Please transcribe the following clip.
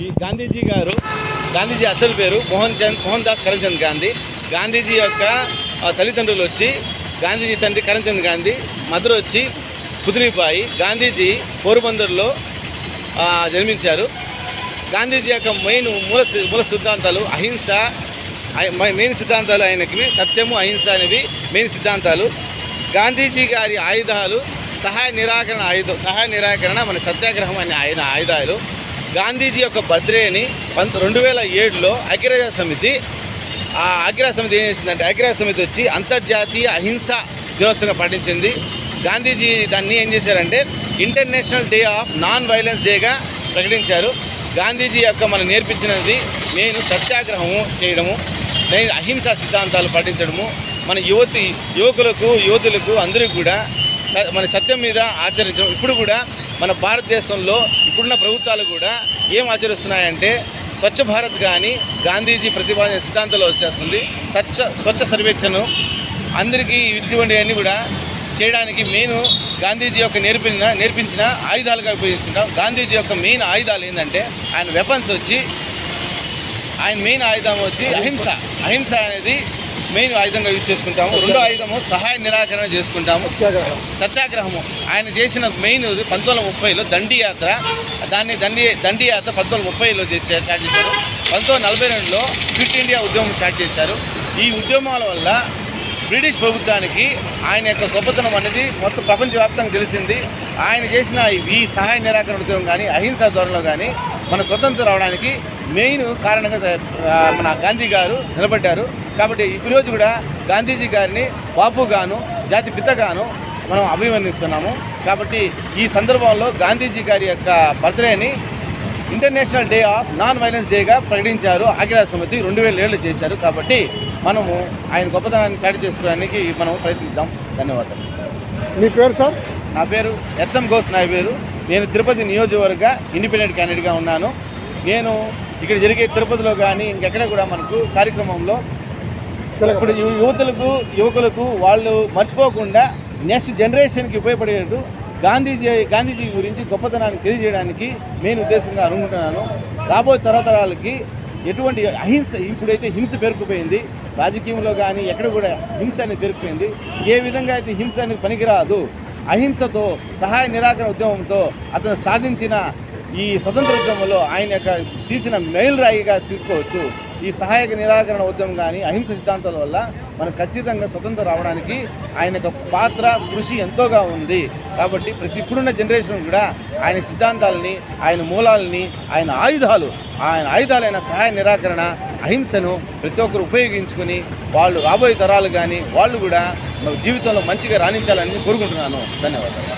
ఈ గాంధీజీ గారు గాంధీజీ అసలు పేరు మోహన్ చంద్ మోహన్ దాస్ కరమ్చంద్ గాంధీ. గాంధీజీ యొక్క తల్లిదండ్రులు వచ్చి గాంధీజీ తండ్రి కరమ్చంద్ గాంధీ మదర్ వచ్చి పుదిలిపాయి. గాంధీజీ పోరుబందర్లో జన్మించారు. గాంధీజీ యొక్క మెయిన్ మూల మూల సిద్ధాంతాలు అహింస మై- మెయిన్ సిద్ధాంతాలు ఆయనకి సత్యము అహింస అనేవి మెయిన్ సిద్ధాంతాలు. గాంధీజీ గారి ఆయుధాలు సహాయ నిరాకరణ ఆయుధం సహాయ నిరాకరణ మన సత్యాగ్రహం అనే ఆయన ఆయుధాలు. గాంధీజీ యొక్క బర్త్డేని పంత రెండు వేల ఏడులో ఐక్యరాజ్య సమితి ఆ ఐక్యరాజ్య సమితి ఏం చేసిందంటే ఐక్యరాజ్య సమితి వచ్చి అంతర్జాతీయ అహింస దినోత్సవంగా పాటించింది. గాంధీజీ దాన్ని ఏం చేశారంటే international day of non violence డేగా ప్రకటించారు. గాంధీజీ యొక్క మనం నేర్పించినది నేను సత్యాగ్రహము చేయడము నేను అహింసా సిద్ధాంతాలు పాటించడము మన యువతి యువకులకు యువతులకు అందరికీ కూడా మన సత్యం మీద ఆచరించడం. ఇప్పుడు కూడా మన భారతదేశంలో ఇప్పుడున్న ప్రభుత్వాలు కూడా ఏం ఆచరిస్తున్నాయంటే స్వచ్ఛ భారత్ కానీ గాంధీజీ ప్రతిపాదన సిద్ధాంతంలో వచ్చేస్తుంది. స్వచ్ఛ స్వచ్ఛ సర్వేక్షణ అందరికీ ఇటువంటివన్నీ కూడా చేయడానికి మెయిన్ గాంధీజీ యొక్క నేర్పిన నేర్పించిన ఆయుధాలుగా ఉపయోగించుకుంటాం. గాంధీజీ యొక్క మెయిన్ ఆయుధాలు ఏంటంటే ఆయన వెపన్స్ వచ్చి ఆయన మెయిన్ ఆయుధం వచ్చి అహింస. అహింస అనేది మెయిన్ ఆయుధంగా యూజ్ చేసుకుంటాము. రెండో ఆయుధము సహాయ నిరాకరణ చేసుకుంటాము. సత్యాగ్రహము. ఆయన చేసిన మెయిన్ పంతొమ్మిది వందల ముప్పైలో దండి యాత్ర. దాన్ని దండి దండి యాత్ర పంతొమ్మిది వందల ముప్పైలో చేసి స్టార్ట్ చేశారు. పంతొమ్మిది వందల నలభై రెండులో క్విట్ ఇండియా ఉద్యమం స్టార్ట్ చేశారు. ఈ ఉద్యమాల వల్ల బ్రిటిష్ ప్రభుత్వానికి ఆయన యొక్క గొప్పతనం అనేది మొత్తం ప్రపంచవ్యాప్తంగా తెలిసింది. ఆయన చేసిన ఈ సహాయ నిరాకరణ ఉద్యమం కానీ అహింసా ధోరణిలో కానీ మన స్వతంత్రం రావడానికి మెయిన్ కారణంగా మన గాంధీ గారు నిలబడ్డారు. కాబట్టి ఈరోజు కూడా గాంధీజీ గారిని బాపు గాను జాతి పితగాను మనం అభివర్ణిస్తున్నాము కాబట్టి ఈ సందర్భంలో గాంధీజీ గారి యొక్క బర్త్డేని international day of non violence డేగా ప్రకటించారు. ఐక్యరాజ్య సమితి రెండు వేల ఏళ్ళు చేశారు. కాబట్టి మనము ఆయన గొప్పతనాన్ని చాటి చేసుకోవడానికి మనం ప్రయత్నిద్దాం. ధన్యవాదాలు. మీ పేరు సార్? నా పేరు ఎస్ఎం ఘోష్ నా పేరు నేను తిరుపతి నియోజకవర్గ ఇండిపెండెంట్ క్యాండిడేట్గా ఉన్నాను. నేను ఇక్కడ జరిగే తిరుపతిలో కానీ ఇంకెక్కడ కూడా మనకు కార్యక్రమంలో ఇప్పుడు యువతులకు యువకులకు వాళ్ళు మర్చిపోకుండా నెక్స్ట్ జనరేషన్కి ఉపయోగపడేటట్టు గాంధీజీ గాంధీజీ గురించి గొప్పతనాన్ని తెలియజేయడానికి మెయిన్ ఉద్దేశంగా అనుకుంటున్నాను. రాబోయే తరతరాలకి ఎటువంటి అహింస ఇప్పుడైతే హింస పేరుకుపోయింది. రాజకీయంలో కానీ ఎక్కడ కూడా హింస అనేది పేరుకుపోయింది. ఏ విధంగా అయితే హింస అనేది పనికిరాదు అహింసతో సహాయ నిరాకరణ ఉద్యమంతో అతను సాధించిన ఈ స్వతంత్ర ఉద్యమంలో ఆయన యొక్క తీసిన మైలురాయిగా తీసుకోవచ్చు. ఈ సహాయక నిరాకరణ ఉద్యమం కానీ అహింస సిద్ధాంతాల వల్ల మనకు ఖచ్చితంగా స్వతంత్రం రావడానికి ఆయన యొక్క పాత్ర కృషి ఎంతోగా ఉంది. కాబట్టి ప్రతి ఇప్పుడున్న జనరేషన్ కూడా ఆయన సిద్ధాంతాలని ఆయన మూలాలని ఆయన ఆయుధాలు ఆయన ఆయుధాలైన సహాయ నిరాకరణ అహింసను ప్రతి ఒక్కరు ఉపయోగించుకొని వాళ్ళు రాబోయే తరాలు కానీ వాళ్ళు కూడా జీవితంలో మంచిగా రాణించాలని కోరుకుంటున్నాను. ధన్యవాదాలు.